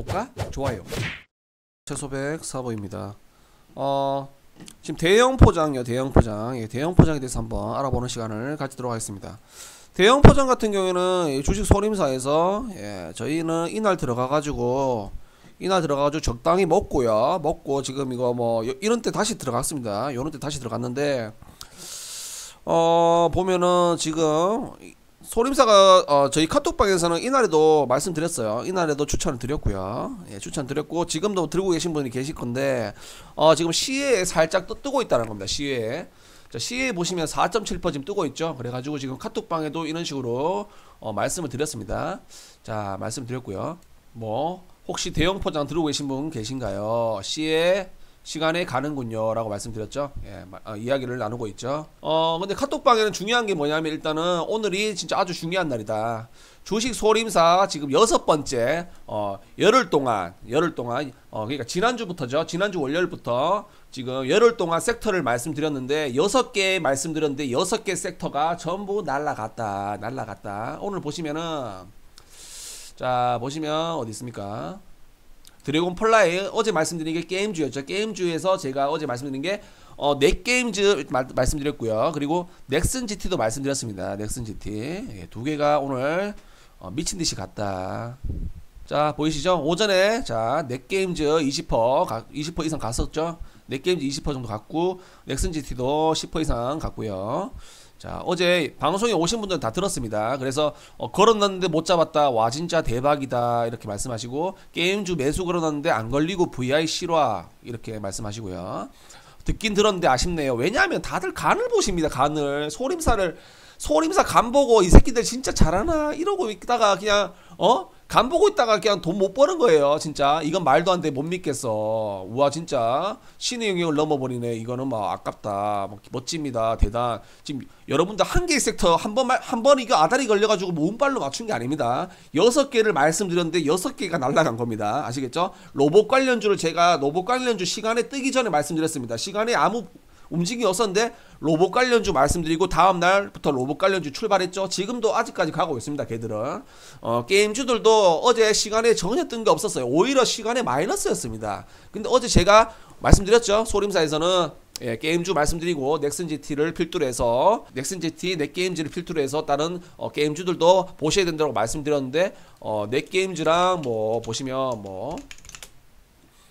구독과 좋아요. 최소백 사보입니다. 어 지금 대형 포장요, 대형 포장, 예, 대형 포장에 대해서 한번 알아보는 시간을 가지도록 하겠습니다. 대형 포장 같은 경우에는 이 주식 소림사에서 예, 저희는 이날 들어가 가지고 이날 들어가 가지고 적당히 먹고요. 먹고 지금 이거 뭐 요- 이런 때 다시 들어갔습니다. 요런 때 다시 들어갔는데 어 보면은 지금 소림사가 어, 저희 카톡방에서는 이날에도 말씀드렸어요. 이날에도 추천을 드렸고요. 예, 추천 드렸고 지금도 들고 계신 분이 계실 건데 어, 지금 시외에 살짝 떠, 뜨고 있다는 겁니다. 시외에. 자, 시외에 보시면 4.7% 지금 뜨고 있죠. 그래가지고 지금 카톡방에도 이런 식으로 어, 말씀을 드렸습니다. 자, 말씀드렸고요. 뭐 혹시 대형 포장 들고 계신 분 계신가요? 시외 시간에 가는군요. 라고 말씀드렸죠. 예, 마- 어, 이야기를 나누고 있죠. 어 근데 카톡방에는 중요한 게 뭐냐면 일단은 오늘이 진짜 아주 중요한 날이다. 주식 소림사 지금 여섯 번째 어 열흘 동안 열흘 동안 어 그러니까 지난주부터죠. 지난주 월요일부터 지금 열흘 동안 섹터를 말씀드렸는데 여섯 개 말씀드렸는데 여섯 개 섹터가 전부 날라갔다 날라갔다. 오늘 보시면은 자 보시면 어디 있습니까 드래곤 플라이 어제 말씀드린 게 게임주였죠. 게임주에서 제가 어제 말씀드린 게 어, 넷게임즈 말, 말씀드렸고요. 그리고 넥슨 GT도 말씀드렸습니다. 넥슨 GT 예, 두 개가 오늘 어, 미친 듯이 갔다. 자 보이시죠? 오전에 자 넷게임즈 20% 가, 20% 이상 갔었죠. 넷게임즈 20% 정도 갔고 넥슨 GT도 10% 이상 갔고요. 자 어제 방송에 오신 분들은 다 들었습니다. 그래서 어, 걸어놨는데 못 잡았다. 와 진짜 대박이다 이렇게 말씀하시고 게임주 매수 걸어놨는데 안 걸리고 VI 실화 이렇게 말씀하시고요. 듣긴 들었는데 아쉽네요. 왜냐하면 다들 간을 보십니다. 간을 소림사를 소림사 간 보고 이 새끼들 진짜 잘하나 이러고 있다가 그냥 어? 간 보고 있다가 그냥 돈 못 버는 거예요. 진짜 이건 말도 안 돼 못 믿겠어. 우와 진짜 신의 영역을 넘어버리네. 이거는 막 아깝다. 뭐 멋집니다. 대단. 지금 여러분들 한 개의 섹터 한번한번 이거 아다리 걸려가지고 뭐 운빨로 맞춘 게 아닙니다. 여섯 개를 말씀드렸는데 여섯 개가 날라간 겁니다. 아시겠죠? 로봇 관련주를 제가 로봇 관련주 시간에 뜨기 전에 말씀드렸습니다. 시간에 아무 움직임이 없었는데 로봇 관련주 말씀드리고 다음 날부터 로봇 관련주 출발했죠. 지금도 아직까지 가고 있습니다. 걔들은 어, 게임주들도 어제 시간에 전혀 뜬 게 없었어요. 오히려 시간에 마이너스였습니다. 근데 어제 제가 말씀드렸죠. 소림사에서는 예, 게임주 말씀드리고 넥슨 GT를 필두로 해서 넥슨 GT 넷게임즈를 필두로 해서 다른 어, 게임주들도 보셔야 된다고 말씀드렸는데 어, 넷게임즈랑 뭐 보시면 뭐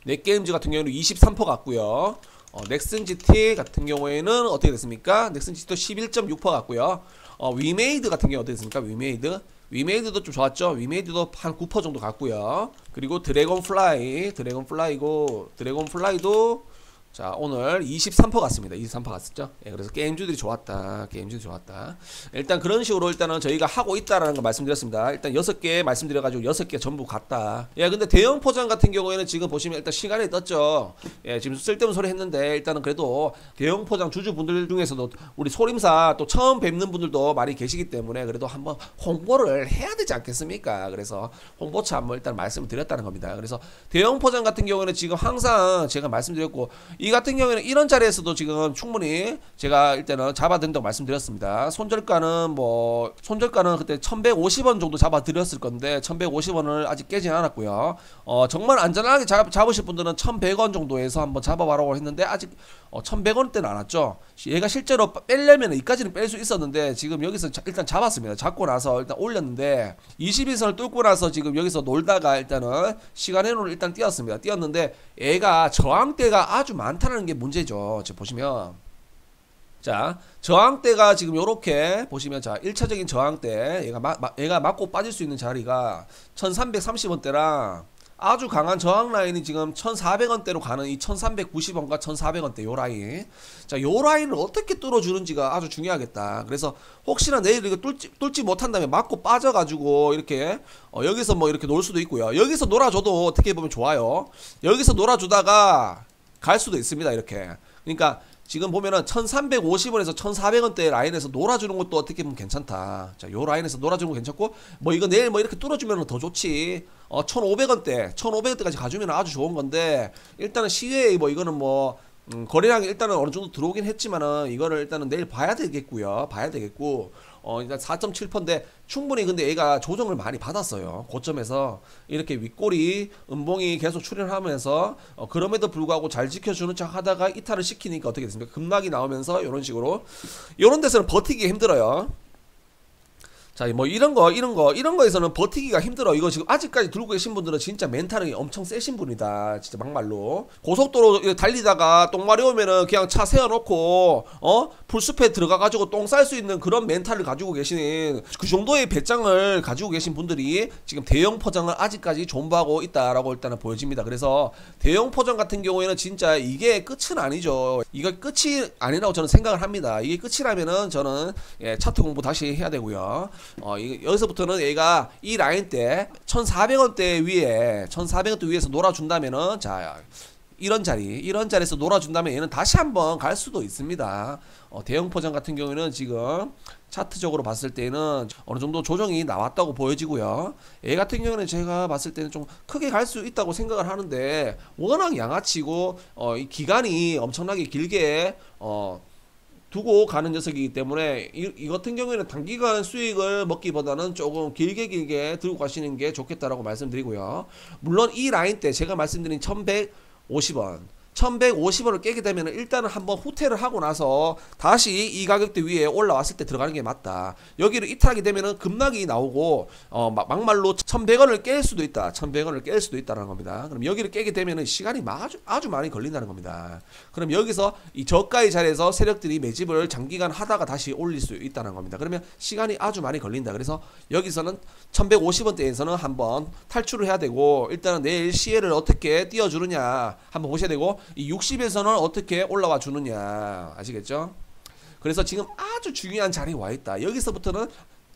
넷게임즈 같은 경우는 23% 같고요. 어, 넥슨 GT 같은 경우에는 어떻게 됐습니까? 넥슨 GT도 11.6% 같고요. 어, 위메이드 같은 경우 어떻게 됐습니까? 위메이드 위메이드도 좀 좋았죠. 위메이드도 한 9% 정도 갔고요. 그리고 드래곤 플라이, 드래곤 플라이고 드래곤 플라이도 자 오늘 23% 갔습니다. 23% 갔었죠. 예, 그래서 게임주들이 좋았다. 게임주들이 좋았다. 일단 그런 식으로 일단은 저희가 하고 있다라는 거 말씀드렸습니다. 일단 여섯 개 말씀드려가지고 여섯 개 전부 갔다. 예, 근데 대형 포장 같은 경우에는 지금 보시면 일단 시간에 떴죠. 예, 지금 쓸데없는 소리 했는데 일단은 그래도 대형 포장 주주분들 중에서도 우리 소림사 또 처음 뵙는 분들도 많이 계시기 때문에 그래도 한번 홍보를 해야 되지 않겠습니까? 그래서 홍보차 한번 일단 말씀을 드렸다는 겁니다. 그래서 대형 포장 같은 경우에는 지금 항상 제가 말씀드렸고 이 같은 경우에는 이런 자리에서도 지금 충분히 제가 일단은 잡아든다고 말씀드렸습니다. 손절가는 뭐 손절가는 그때 1,150원 정도 잡아드렸을 건데 1,150원을 아직 깨진 않았고요. 어 정말 안전하게 잡, 잡으실 분들은 1,100원 정도에서 한번 잡아봐라고 했는데 아직 어, 1,100원대는 안 왔죠. 얘가 실제로 빼려면 이까지는 뺄 수 있었는데 지금 여기서 자- 일단 잡았습니다. 잡고 나서 일단 올렸는데 21선을 뚫고 나서 지금 여기서 놀다가 일단은 시간으로 일단 뛰었습니다. 뛰었는데 얘가 저항대가 아주 많다는 게 문제죠. 지금 보시면 자 저항대가 지금 요렇게 보시면 자 1차적인 저항대 얘가 마, 마- 얘가 맞고 빠질 수 있는 자리가 1330원대랑 아주 강한 저항 라인이 지금 1,400원대로 가는 이 1,390원과 1,400원대 요 라인. 자, 요 라인을 어떻게 뚫어주는지가 아주 중요하겠다. 그래서 혹시나 내일 이거 뚫지, 뚫지 못한다면 맞고 빠져가지고 이렇게 어, 여기서 뭐 이렇게 놀 수도 있고요. 여기서 놀아줘도 어떻게 보면 좋아요. 여기서 놀아주다가 갈 수도 있습니다. 이렇게. 그러니까 지금 보면은 1350원에서 1400원대 라인에서 놀아주는 것도 어떻게 보면 괜찮다. 자, 요 라인에서 놀아주는 거 괜찮고, 뭐 이거 내일 뭐 이렇게 뚫어주면 더 좋지. 어, 1500원대, 1500원대까지 가주면 아주 좋은 건데, 일단은 시외에 뭐 이거는 뭐, 음, 거래량이 일단은 어느 정도 들어오긴 했지만은 이거를 일단은 내일 봐야 되겠고요. 봐야 되겠고 어 일단 4.7%인데 충분히 근데 얘가 조정을 많이 받았어요. 고점에서 이렇게 윗골이 음봉이 계속 출현하면서 어, 그럼에도 불구하고 잘 지켜주는 척 하다가 이탈을 시키니까 어떻게 됐습니까? 급락이 나오면서 이런 식으로 이런 데서는 버티기 힘들어요. 자, 뭐 이런 거, 이런 거, 이런 거에서는 버티기가 힘들어. 이거 지금 아직까지 들고 계신 분들은 진짜 멘탈이 엄청 세신 분이다. 진짜 막말로. 고속도로 달리다가 똥마리 오면은 그냥 차 세워놓고, 어? 풀숲에 들어가가지고 똥 쌀 수 있는 그런 멘탈을 가지고 계신 그 정도의 배짱을 가지고 계신 분들이 지금 대형 포장을 아직까지 존버하고 있다라고 일단은 보여집니다. 그래서 대형 포장 같은 경우에는 진짜 이게 끝은 아니죠. 이거 끝이 아니라고 저는 생각을 합니다. 이게 끝이라면은 저는 예, 차트 공부 다시 해야 되고요. 어, 이, 여기서부터는 얘가 이 라인 때 1,400원대 위에 1,400원대 위에서 놀아준다면은 자 이런 자리 이런 자리에서 놀아준다면 얘는 다시 한번 갈 수도 있습니다. 어, 대형 포장 같은 경우에는 지금 차트적으로 봤을 때는 어느 정도 조정이 나왔다고 보여지고요. 얘 같은 경우는 제가 봤을 때는 좀 크게 갈 수 있다고 생각을 하는데 워낙 양아치고 어, 이 기간이 엄청나게 길게 어, 두고 가는 녀석이기 때문에 이, 이, 같은 경우에는 단기간 수익을 먹기보다는 조금 길게 길게 들고 가시는 게 좋겠다라고 말씀드리고요. 물론 이 라인 때 제가 말씀드린 1150원 1150원을 깨게 되면 일단은 한번 후퇴를 하고 나서 다시 이 가격대 위에 올라왔을 때 들어가는 게 맞다. 여기를 이탈하게 되면은 급락이 나오고 어 막말로 1100원을 깰 수도 있다. 1100원을 깰 수도 있다는 겁니다. 그럼 여기를 깨게 되면은 시간이 아주 아주 많이 걸린다는 겁니다. 그럼 여기서 이 저가의 자리에서 세력들이 매집을 장기간 하다가 다시 올릴 수 있다는 겁니다. 그러면 시간이 아주 많이 걸린다. 그래서 여기서는 1150원대에서는 한번 탈출을 해야 되고 일단은 내일 시에를 어떻게 띄워주느냐 한번 보셔야 되고 이 60에서는 어떻게 올라와 주느냐 아시겠죠? 그래서 지금 아주 중요한 자리에 와 있다. 여기서부터는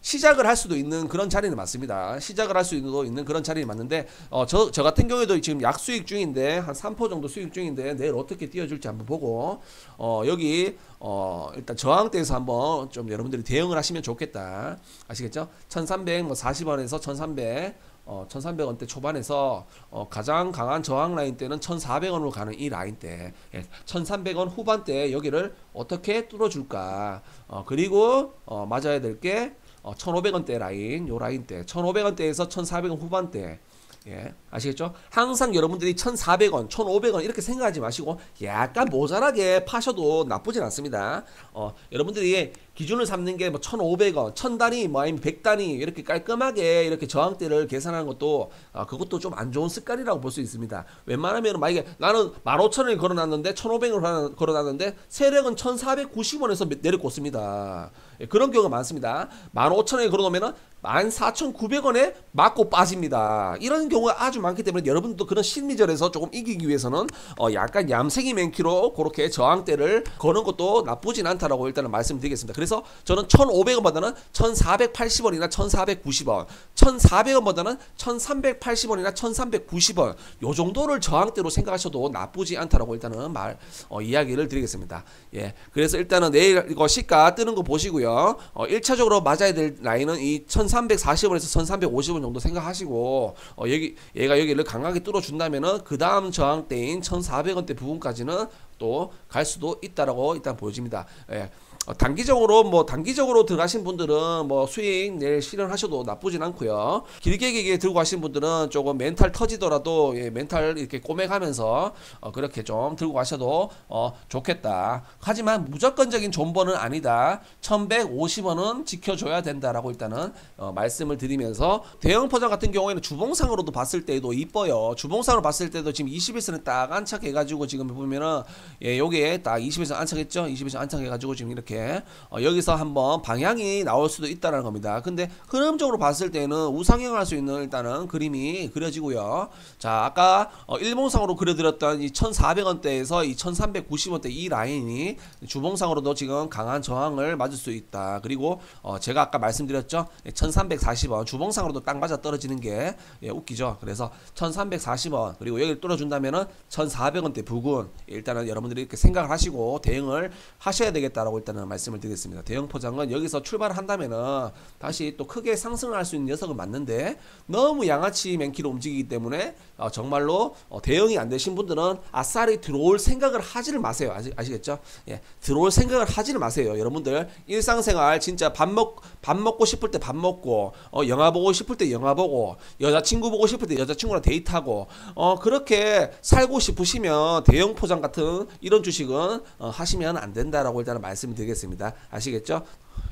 시작을 할 수도 있는 그런 자리는 맞습니다. 시작을 할수 있는 그런 자리는 맞는데 어, 저, 저 같은 경우에도 지금 약 수익 중인데 한 3% 정도 수익 중인데 내일 어떻게 뛰어줄지 한번 보고 어, 여기 어, 일단 저항대에서 한번 좀 여러분들이 대응을 하시면 좋겠다. 아시겠죠? 1340원에서 1300 어, 1300원대 초반에서 어, 가장 강한 저항 라인 때는 1400원으로 가는 이 라인 때 예, 1300원 후반대 여기를 어떻게 뚫어줄까 어, 그리고 어, 맞아야 될게 어, 1500원대 라인 요 라인 때 1500원대에서 1400원 후반대 예, 아시겠죠? 항상 여러분들이 1,400원, 1,500원 이렇게 생각하지 마시고 약간 모자라게 파셔도 나쁘진 않습니다. 어, 여러분들이 기준을 삼는 게 뭐 1,500원, 1,000단위, 뭐 아니면 100단위 이렇게 깔끔하게 이렇게 저항대를 계산하는 것도 어, 그것도 좀 안 좋은 습관이라고 볼 수 있습니다. 웬만하면 만약에 나는 15,000원을 걸어놨는데 1,500원을 걸어놨는데 세력은 1,490원에서 내려꽂습니다. 예, 그런 경우가 많습니다. 15,000원에 걸어놓으면은 14,900원에 맞고 빠집니다. 이런 경우가 아주 많기 때문에 여러분도 그런 심리전에서 조금 이기기 위해서는 어 약간 얌생이 맨키로 그렇게 저항대를 거는 것도 나쁘진 않다라고 일단은 말씀드리겠습니다. 그래서 저는 1,500원보다는 1,480원이나 1,490원, 1,400원보다는 1,380원이나 1,390원 요 정도를 저항대로 생각하셔도 나쁘지 않다라고 일단은 말 어, 이야기를 드리겠습니다. 예, 그래서 일단은 내일 이거 시가 뜨는 거 보시고요. 어, 1차적으로 맞아야 될 라인은 이 1340원에서 1350원 정도 생각하시고 어, 여기 얘가 여기를 강하게 뚫어준다면은 그 다음 저항대인 1400원대 부분까지는 또 갈 수도 있다라고 일단 보여집니다. 예. 어, 단기적으로 뭐 단기적으로 들어가신 분들은 뭐 수익 내일 실현하셔도 나쁘진 않고요. 길게 길게 들고 가신 분들은 조금 멘탈 터지더라도 예, 멘탈 이렇게 꼬매가면서 어, 그렇게 좀 들고 가셔도 어, 좋겠다. 하지만 무조건적인 존버는 아니다. 1150원은 지켜줘야 된다라고 일단은 어, 말씀을 드리면서 대형 포장 같은 경우에는 주봉상으로도 봤을 때도 이뻐요. 주봉상으로 봤을 때도 지금 21선에 딱 안착해가지고 지금 보면은 예, 요게 딱 21선 안착했죠. 21선 안착해가지고 지금 이렇게 이렇게 어, 여기서 한번 방향이 나올 수도 있다는 겁니다. 근데 흐름적으로 봤을 때는 우상향할 수 있는 일단은 그림이 그려지고요. 자 아까 어, 일봉상으로 그려드렸던 이 1400원대에서 이 1390원대 이 라인이 주봉상으로도 지금 강한 저항을 맞을 수 있다. 그리고 어, 제가 아까 말씀드렸죠. 1340원 주봉상으로도 딱 맞아 떨어지는 게 예, 웃기죠. 그래서 1340원 그리고 여기를 뚫어준다면은 1400원대 부근 일단은 여러분들이 이렇게 생각을 하시고 대응을 하셔야 되겠다라고 일단은 말씀을 드리겠습니다. 대형 포장은 여기서 출발을 한다면은 다시 또 크게 상승할 수 있는 녀석은 맞는데 너무 양아치 맨키로 움직이기 때문에 어, 정말로 어, 대형이 안 되신 분들은 아싸리 들어올 생각을 하지를 마세요. 아시, 아시겠죠? 예, 들어올 생각을 하지를 마세요. 여러분들 일상생활 진짜 밥 먹 밥 먹고 싶을 때 밥 먹고 어, 영화 보고 싶을 때 영화 보고 여자친구 보고 싶을 때 여자친구랑 데이트하고 어, 그렇게 살고 싶으시면 대형 포장 같은 이런 주식은 어, 하시면 안 된다라고 일단은 드리 겠습니다. 아시겠죠?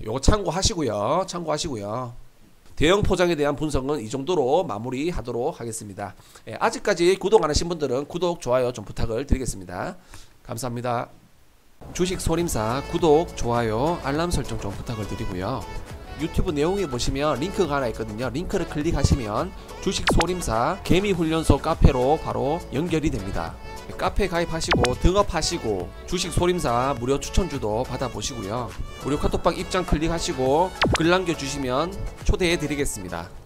요거 참고하시고요. 참고하시고요. 대형 포장에 대한 분석은 이 정도로 마무리하도록 하겠습니다. 예, 아직까지 구독 안 하신 분들은 구독, 좋아요 좀 부탁을 드리겠습니다. 감사합니다. 주식 소림사 구독, 좋아요, 알람 설정 좀 부탁을 드리고요. 유튜브 내용에 보시면 링크가 하나 있거든요. 링크를 클릭하시면 주식 소림사 개미 훈련소 카페로 바로 연결이 됩니다. 카페 가입하시고 등업하시고 주식 소림사 무료 추천주도 받아보시고요. 무료 카톡방 입장 클릭하시고 글 남겨주시면 초대해 드리겠습니다.